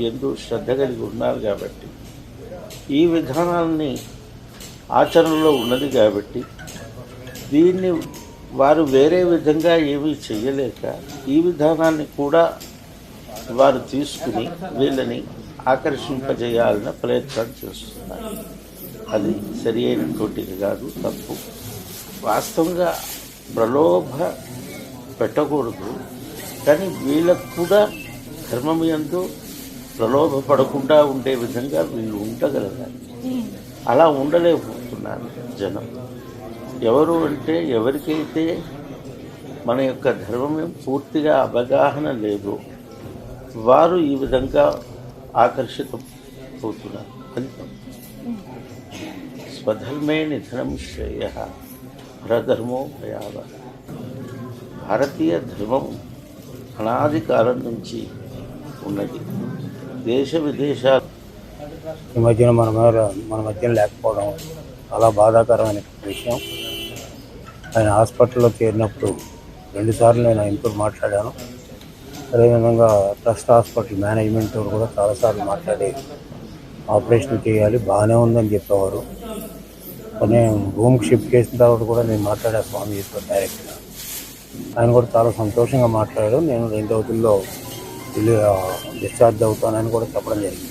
ఎందు శ్రద్ధ కలిగి ఉన్నారు కాబట్టి ఈ విధానాన్ని ఆచరణలో ఉన్నది కాబట్టి దీన్ని వారు వేరే విధంగా ఏమీ చేయలేక ఈ విధానాన్ని కూడా వారు తీసుకుని వీళ్ళని ఆకర్షింపజేయాలన్న ప్రయత్నం చేస్తున్నారు. అది సరి అయినటువంటిది కాదు తప్పు. వాస్తవంగా ప్రలోభ పెట్టకూడదు కానీ వీళ్ళకు కూడా ధర్మం ఎందు ప్రలోభ పడకుండా ఉండే విధంగా వీళ్ళు ఉండగలగాలి. అలా ఉండలేకపోతున్నారు జనం. ఎవరు అంటే ఎవరికైతే మన యొక్క ధర్మం పూర్తిగా అవగాహన లేదు వారు ఈ విధంగా ఆకర్షితం అవుతున్నారు ఫలితం స్వధర్మే నిధనం శ్రేయ పరధర్మో భయావ. భారతీయ ధర్మం అనాది కాలం నుంచి ఉన్నది. దేశ విదేశాలు ఈ మధ్యన మన మీద మన మధ్యన లేకపోవడం చాలా బాధాకరమైన విషయం. ఆయన హాస్పిటల్లో చేరినప్పుడు రెండుసార్లు నేను ఆయనతో మాట్లాడాను. అదేవిధంగా ట్రస్ట్ హాస్పిటల్ మేనేజ్మెంట్ వారు కూడా చాలాసార్లు మాట్లాడి ఆపరేషన్ చేయాలి బాగానే ఉందని చెప్పేవారు. కానీ రూమ్కి షిఫ్ట్ చేసిన తర్వాత కూడా నేను మాట్లాడా స్వామి డైరెక్ట్గా. ఆయన కూడా చాలా సంతోషంగా మాట్లాడాడు నేను రెండు రోజుల్లో డిశ్చార్జ్ అవుతానని కూడా చెప్పడం జరిగింది.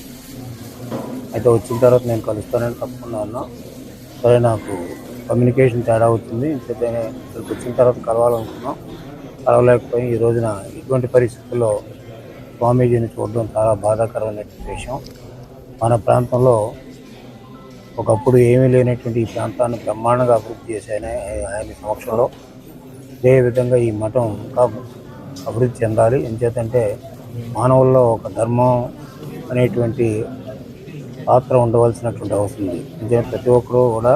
అయితే వచ్చిన తర్వాత నేను కలుస్తానని తప్పకుండా అన్నా. సరే నాకు కమ్యూనికేషన్ తేడా అవుతుంది ఇంకైతే ఇక్కడికి వచ్చిన తర్వాత కలవాలనుకున్నాం. కలవలేకపోయి ఈ రోజున ఇటువంటి పరిస్థితుల్లో స్వామీజీని చూడడం చాలా బాధాకరమైన విషయం. మన ప్రాంతంలో ఒకప్పుడు ఏమీ లేనటువంటి ఈ ప్రాంతాన్ని బ్రహ్మాండంగా అభివృద్ధి చేశాయని ఆయన సమక్షంలో. అదే విధంగా ఈ మఠం ఇంకా అభివృద్ధి చెందాలి. ఎంచేతంటే మానవుల్లో ఒక ధర్మం అనేటువంటి పాత్ర ఉండవలసినటువంటి అవసరం ఉంది. ఎందుకంటే ప్రతి ఒక్కరూ కూడా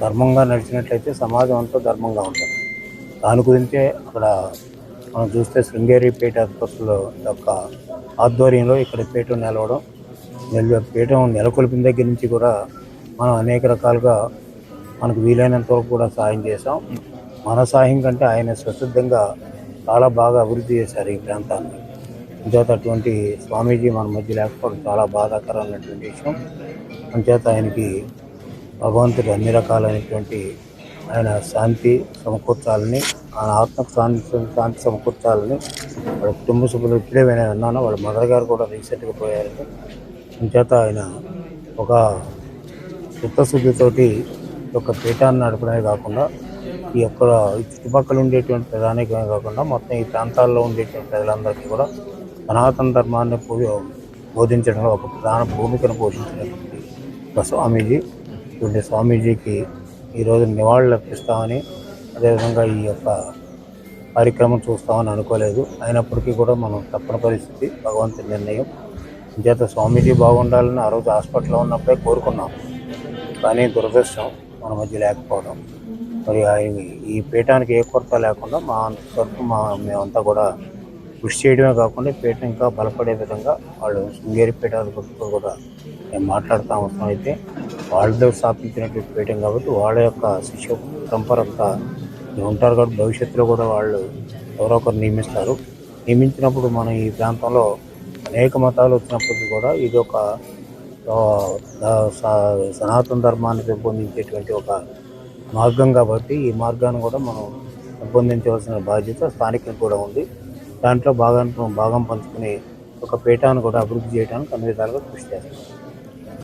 ధర్మంగా నడిచినట్లయితే సమాజం అంతా ధర్మంగా ఉంటుంది. దాని గురించే అక్కడ మనం చూస్తే శృంగేరి పీఠ ఆసుపత్రుల యొక్క ఆధ్వర్యంలో ఇక్కడ పీఠం నిలవడం నిల్వ పీఠం నెలకొల్పిన దగ్గర నుంచి కూడా మనం అనేక రకాలుగా మనకు వీలైనంత వరకు కూడా సాయం చేసాం మన సాయం కంటే ఆయన స్వసిద్ధంగా చాలా బాగా అభివృద్ధి చేశారు ఈ ప్రాంతాన్ని. అంచేత అటువంటి స్వామీజీ మన మధ్య లేకపోవడం చాలా బాధాకరమైనటువంటి విషయం. అంచేత ఆయనకి భగవంతుడు అన్ని రకాలైనటువంటి ఆయన శాంతి సమకూర్చాలని ఆయన ఆత్మకు శాంతి శాంతి సమకూర్చాలని వాళ్ళ కుటుంబ సభ్యులు ఇప్పుడే నేను విన్నాను వాళ్ళ మదర్ గారు కూడా రీసెంట్గా పోయారు. అంచేత ఆయన ఒక చిత్తశుద్ధితోటి ఈ యొక్క పీఠాన్ని నడపడమే కాకుండా ఈ యొక్క ఈ చుట్టుపక్కల ఉండేటువంటి ప్రధానికమే కాకుండా మొత్తం ఈ ప్రాంతాల్లో ఉండేటువంటి ప్రజలందరికీ కూడా సనాతన ధర్మాన్ని బోధించడంలో ఒక ప్రధాన భూమికను పోషించినటువంటి ఒక స్వామీజీ. ఇటువంటి స్వామీజీకి ఈరోజు నివాళులు అర్పిస్తామని అదేవిధంగా ఈ యొక్క కార్యక్రమం చూస్తామని అనుకోలేదు. అయినప్పటికీ కూడా మనం తప్పని పరిస్థితి భగవంతుని నిర్ణయం. చేత స్వామీజీ బాగుండాలని ఆ రోజు హాస్పిటల్లో ఉన్నప్పుడే కోరుకున్నాం. కానీ దురదృష్టం మన మధ్య లేకపోవడం. మరి ఆయన ఈ పీఠానికి ఏ కొరత లేకుండా మా తరఫు వరకు మా మేమంతా కూడా కృషి చేయడమే కాకుండా ఈ ఇంకా బలపడే విధంగా వాళ్ళు శృంగేరి గుర్తుతో కూడా మేము మాట్లాడుతూ అవసరం అయితే వాళ్ళతో స్థాపించినటువంటి పీఠం కాబట్టి వాళ్ళ యొక్క శిష్య పరంపర ఉంటారు కాబట్టి భవిష్యత్తులో కూడా వాళ్ళు ఎవరో ఒకరు నియమిస్తారు. నియమించినప్పుడు మనం ఈ ప్రాంతంలో అనేక మతాలు వచ్చినప్పటికీ కూడా ఇది ఒక స- సనాతన ధర్మాన్ని పెంపొందించేటువంటి ఒక మార్గం కాబట్టి ఈ మార్గాన్ని కూడా మనం పెంపొందించవలసిన బాధ్యత స్థానికులకు కూడా ఉంది. దాంట్లో భాగం భాగం పంచుకుని ఒక పీఠాన్ని కూడా అభివృద్ధి చేయడానికి అన్ని విధాలుగా కృషి చేస్తున్నాం